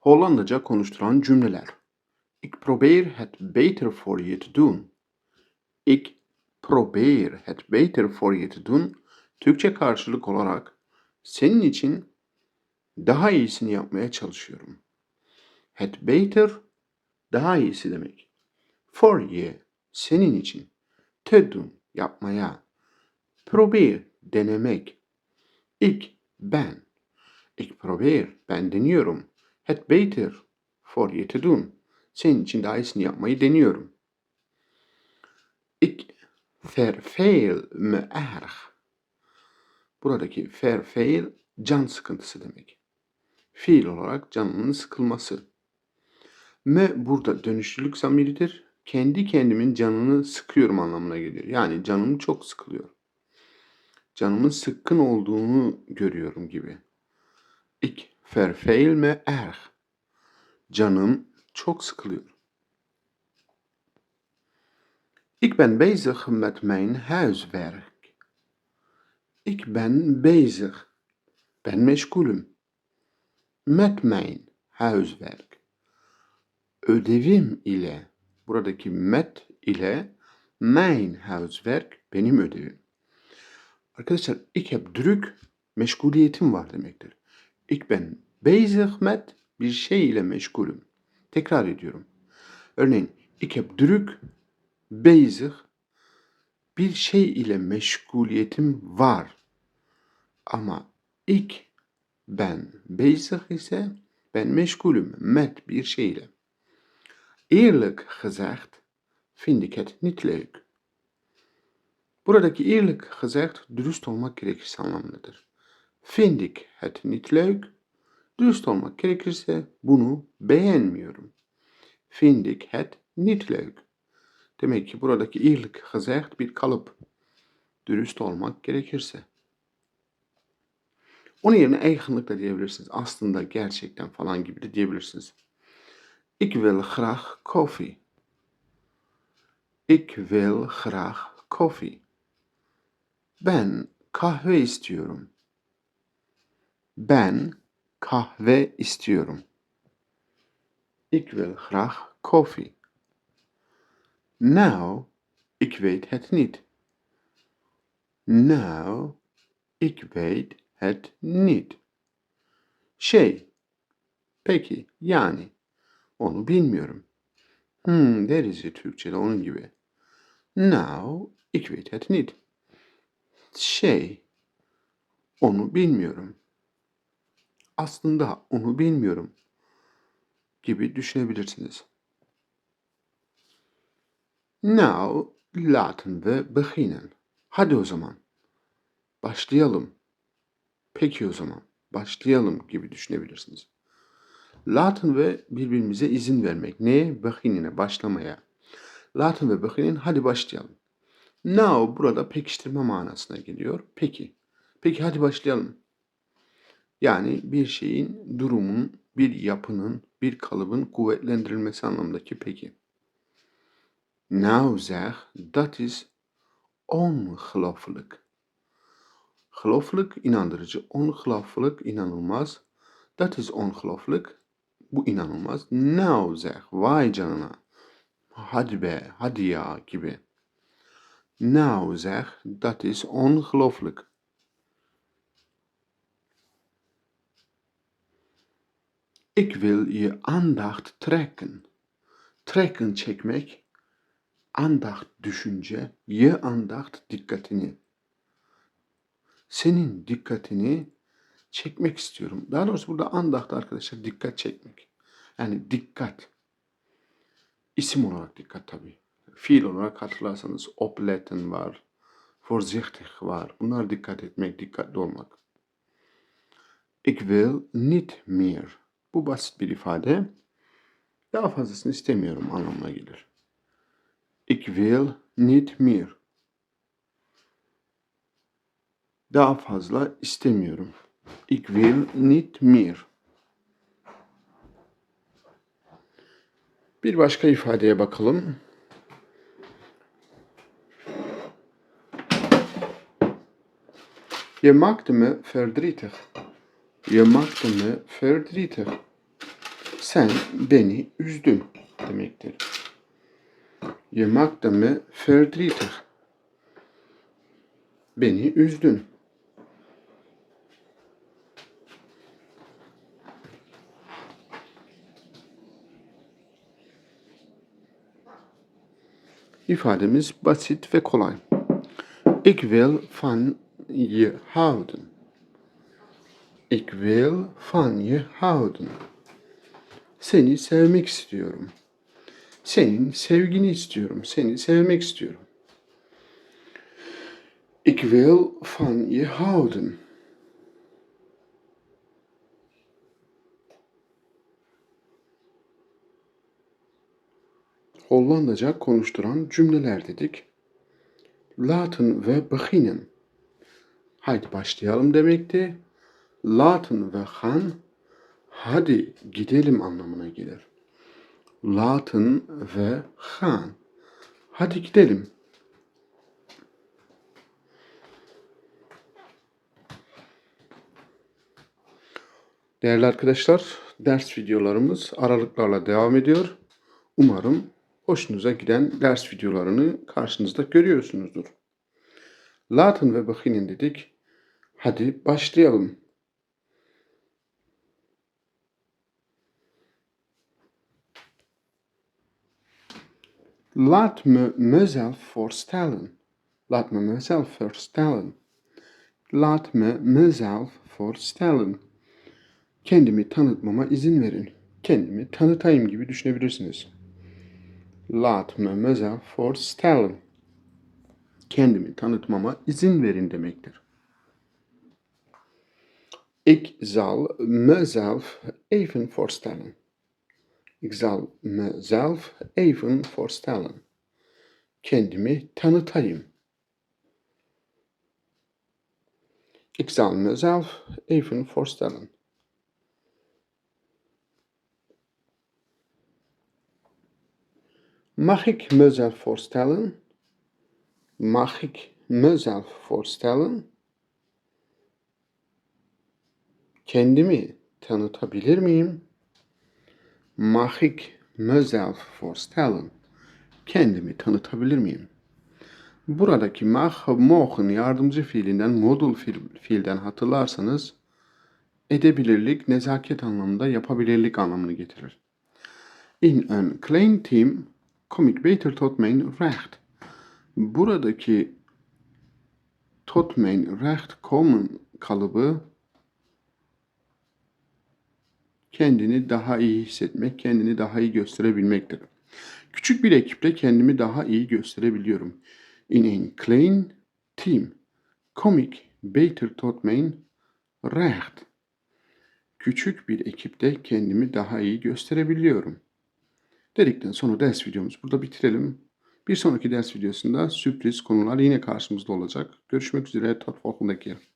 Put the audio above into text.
Hollandaca konuşturan cümleler. Ik probeer het beter voor je te doen. Ik probeer het beter voor je te doen. Türkçe karşılık olarak senin için daha iyisini yapmaya çalışıyorum. Het beter daha iyisi demek. For you senin için. Te doen yapmaya. Probeer denemek. Ik ben. Ik probeer ben deniyorum. Het beter for doen. Senin için daha iyisini yapmayı deniyorum. Ik verveel me erg. Buradaki verveel can sıkıntısı demek. Fiil olarak canının sıkılması. Me burada dönüşlülük zamiridir. Kendi kendimin canını sıkıyorum anlamına gelir. Yani canım çok sıkılıyor. Canımın sıkkın olduğunu görüyorum gibi. Ik verveel me erg. Canım çok sıkılıyor. Ik ben bezig met mijn huiswerk. Ik ben bezig. Ben meşgulüm. Met mijn huiswerk. Ödevim ile. Buradaki met ile mijn huiswerk benim ödevim. Arkadaşlar ik heb druk meşguliyetim var demektir. Ik ben bezig met bir şey ile meşgulüm. Tekrar ediyorum. Örneğin ik heb druk bezig bir şey ile meşguliyetim var. Ama ik ben bezig ise ben meşgulüm met bir şey ile. Eerlijk gezegd vind ik het niet leuk. Buradaki eerlijk gezegd dürüst olmak gerekirse anlamındadır. Vind ik het niet leuk? Dürüst olmak gerekirse bunu beğenmiyorum. Vind ik het niet leuk? Demek ki buradaki eerlijk gezegd bir kalıp. Dürüst olmak gerekirse. Onun yerine eigenlik de diyebilirsiniz. Aslında gerçekten falan gibi de diyebilirsiniz. Ik wil graag koffie. Ik wil graag koffie. Ben kahve istiyorum. Ben kahve istiyorum. Ik wil graag koffie. Nou, ik weet het niet. Nou, ik weet het niet. Şey, peki, yani, onu bilmiyorum. Hmm, deriz ya Türkçe'de onun gibi. Now, ik weet het niet. Şey, onu bilmiyorum. Aslında onu bilmiyorum gibi düşünebilirsiniz. Nou, laten we beginnen. Hadi o zaman. Başlayalım. Peki o zaman. Başlayalım gibi düşünebilirsiniz. Laten ve birbirimize izin vermek. Neye? Beginnene, başlamaya. Laten ve beginnen, hadi başlayalım. Now burada pekiştirme manasına geliyor. Peki. Peki hadi başlayalım. Yani bir şeyin, durumun, bir yapının, bir kalıbın kuvvetlendirilmesi anlamındaki peki. Nou zeg, dat is ongelooflijk. Gelooflijk, inandırıcı. Ongelooflijk, inanılmaz. Dat is ongelooflijk. Bu inanılmaz. Nou zeg, vay canına. Hadi be, hadi ya gibi. Nou zeg, dat is ongelooflijk. Ik wil je aandacht trekken. Trekken çekmek, andacht düşünce, ye andacht dikkatini. Senin dikkatini çekmek istiyorum. Daha doğrusu burada andacht arkadaşlar dikkat çekmek. Yani dikkat. İsim olarak dikkat tabii. Fiil olarak hatırlarsanız opletten var, voorzichtig var. Bunlar dikkat etmek, dikkatli olmak. Ik wil niet meer. Bu basit bir ifade. Daha fazlasını istemiyorum anlamına gelir. Ik wil niet meer. Daha fazla istemiyorum. Ik wil niet meer. Bir başka ifadeye bakalım. Je maakte me verdrietig. Me verdrietig. Sen beni üzdün demektir. Me verdrietig. Beni üzdün. İfademiz basit ve kolay. Ik wil van je houden. Ik wil van je houden. Seni sevmek istiyorum. Senin sevgini istiyorum. Seni sevmek istiyorum. Ik wil van je houden. Hollandaca konuşturan cümleler dedik. Laten ve beginnen. Haydi başlayalım demekti. Laten ve gaan hadi gidelim anlamına gelir. Laten ve gaan. Hadi gidelim. Değerli arkadaşlar, ders videolarımız aralıklarla devam ediyor. Umarım hoşunuza giden ders videolarını karşınızda görüyorsunuzdur. Laten ve beginnen dedik. Hadi başlayalım. Laat me mezelf voorstellen. Laat me mezelf voorstellen. Laat me mezelf voorstellen. Kendimi tanıtmama izin verin. Kendimi tanıtayım gibi düşünebilirsiniz. Laat me mezelf voorstellen. Kendimi tanıtmama izin verin demektir. Ik zal mezelf even voorstellen. Ik zal mezelf even voorstellen. Kendimi tanıtayım. Ik zal mezelf even voorstellen. Mag ik mezelf voorstellen? Mag ik mezelf voorstellen? Kendimi tanıtabilir miyim? Mag ik mezelf voorstellen? Kendimi tanıtabilir miyim? Buradaki mag, mogen yardımcı fiilinden, modul fiil- fiilden hatırlarsanız edebilirlik, nezaket anlamında yapabilirlik anlamını getirir. In een klein team kom ik beter tot mijn recht. Buradaki tot mijn recht komen kalıbı kendini daha iyi hissetmek, kendini daha iyi gösterebilmektir. Küçük bir ekiple kendimi daha iyi gösterebiliyorum. In een klein team kom ik beter tot mijn recht. Küçük bir ekipte kendimi daha iyi gösterebiliyorum. Dedikten sonra ders videomuzu burada bitirelim. Bir sonraki ders videosunda sürpriz konular yine karşımızda olacak. Görüşmek üzere. Tot keer.